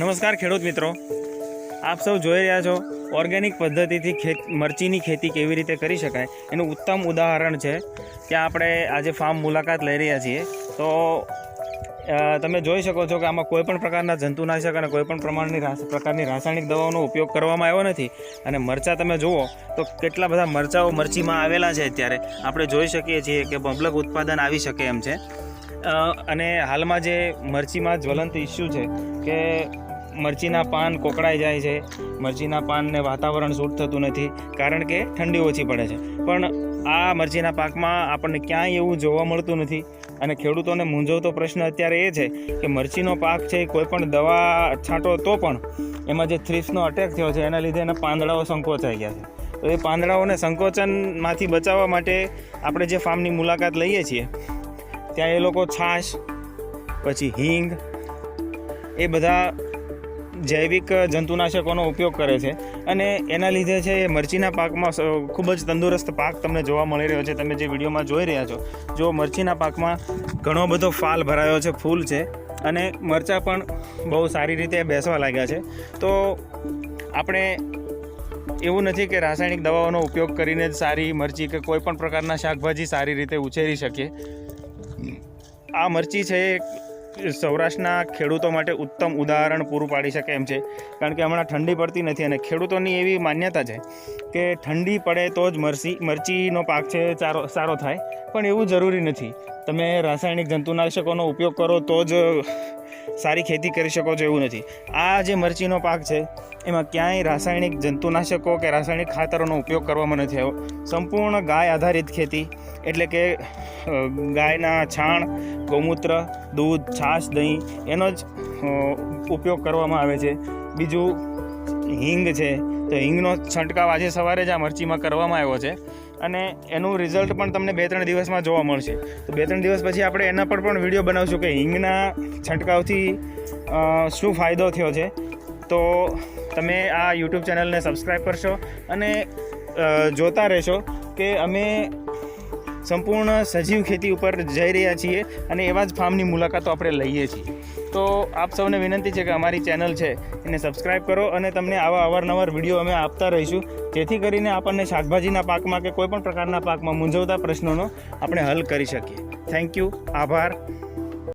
નમસ્કાર ખેડૂત મિત્રો. આપ સૌ જોઈ રહ્યા છો ઓર્ગેનિક પદ્ધતિથી ખેત, મરચીની ખેતી કેવી રીતે કરી શકાય? એનું ઉત્તમ ઉદાહરણ છે કે આપણે આજે ફાર્મ મુલાકાત લઈ રહ્યા છીએ. તો તમે જોઈ શકો છો કે આમાં કોઈ પણ પ્રકારના જંતુનાશક અને કોઈપણ પ્રમાણની પ્રકારની રાસાયણિક દવાઓનો ઉપયોગ કરવામાં આવ્યો નથી. અને મરચાં તમે જુઓ તો કેટલા બધા મરચાઓ મરચીમાં આવેલા છે અત્યારે. આપણે જોઈ શકીએ છીએ કે મબલક ઉત્પાદન આવી શકે એમ છે. અને હાલમાં જે મરચીમાં જ્વલંત ઇસ્યુ છે કે મરચીના પાન કોકડાઈ જાય છે, મરચીના પાનને વાતાવરણ સૂટ થતું નથી, કારણ કે ઠંડી ઓછી પડે છે. પણ આ મરચીના પાકમાં આપણને ક્યાંય એવું જોવા મળતું નથી. અને ખેડૂતોને મૂંઝવતો પ્રશ્ન અત્યારે એ છે કે મરચીનો પાક છે એ કોઈ પણ દવા છાંટો તો પણ એમાં જે થ્રીપ્સનો અટેક થયો છે એના લીધે એના પાંદડાઓ સંકોચાઈ ગયા છે. તો એ પાંદડાઓને સંકોચનમાંથી બચાવવા માટે આપણે જે ફાર્મની મુલાકાત લઈએ છીએ ત્યાં એ લોકો છાશ, પછી હિંગ, એ બધા જૈવિક જંતુનાશકોનો ઉપયોગ કરે છે. અને એના લીધે છે એ મરચીના પાકમાં ખૂબ જ તંદુરસ્ત પાક તમને જોવા મળી રહ્યો છે. તમે જે વિડીયોમાં જોઈ રહ્યા છો, જો મરચીના પાકમાં ઘણો બધો ફાલ ભરાયો છે, ફૂલ છે, અને મરચાં પણ બહુ સારી રીતે બેસવા લાગ્યા છે, તો આપણે એવું નથી કે રાસાયણિક દવાઓનો ઉપયોગ કરીને જ સારી મરચી કે કોઈ પણ પ્રકારના શાકભાજી સારી રીતે ઉછેરી શકીએ. આ મરચી છે એ સૌરાષ્ટ્રના ખેડૂતો માટે ઉત્તમ ઉદાહરણ પૂરું પાડી શકે એમ છે. કારણ કે હમણાં ઠંડી પડતી નથી અને ખેડૂતોની એવી માન્યતા છે કે ઠંડી પડે તો જ મરચી મરચીનો પાક છે સારો સારો થાય. પણ એવું જરૂરી નથી. તમે રાસાયણિક જંતુનાશકોનો ઉપયોગ કરો તો જ સારી ખેતી કરી શકો છો એવું નથી. આ જે મરચીનો પાક છે, એમાં ક્યાંય રાસાયણિક જંતુનાશકો કે રાસાયણિક ખાતરોનો ઉપયોગ કરવામાં નથી આવ્યો. સંપૂર્ણ ગાય આધારિત ખેતી એટલે કે ગાયના છાણ, ગૌમૂત્ર, દૂધ, છાશ, દહીં, એનો જ ઉપયોગ કરવામાં આવે છે. બીજું હિંગ છે. તો હિંગનો છંટકાવ આજે સવારે જ આ મરચીમાં કરવામાં આવ્યો છે. અને એનું રિઝલ્ટ પણ તમને બે ત્રણ દિવસમાં જોવા મળશે. તો બે ત્રણ દિવસ પછી આપણે એના પર પણ વીડિયો બનાવશું કે હિંગના છંટકાવથી શું ફાયદો થયો છે. તો તમે આ યુટ્યુબ ચેનલને સબસ્ક્રાઈબ કરશો અને જોતા રહેશો કે અમે સંપૂર્ણ સજીવ ખેતી ઉપર જઈ રહ્યા છીએ અને એવા જ ફાર્મની મુલાકાતો આપણે લઈએ છીએ. તો આપ સૌને વિનંતી છે કે અમારી ચેનલ છે એને સબસ્ક્રાઈબ કરો અને તમને આવા અવારનવાર વીડિયો અમે આપતા રહીશું. જેથી કરીને આપણને શાકભાજીના પાકમાં કે કોઈપણ પ્રકારના પાકમાં મૂંઝવતા પ્રશ્નોનો આપણે હલ કરી શકીએ. થેન્ક યુ આભાર.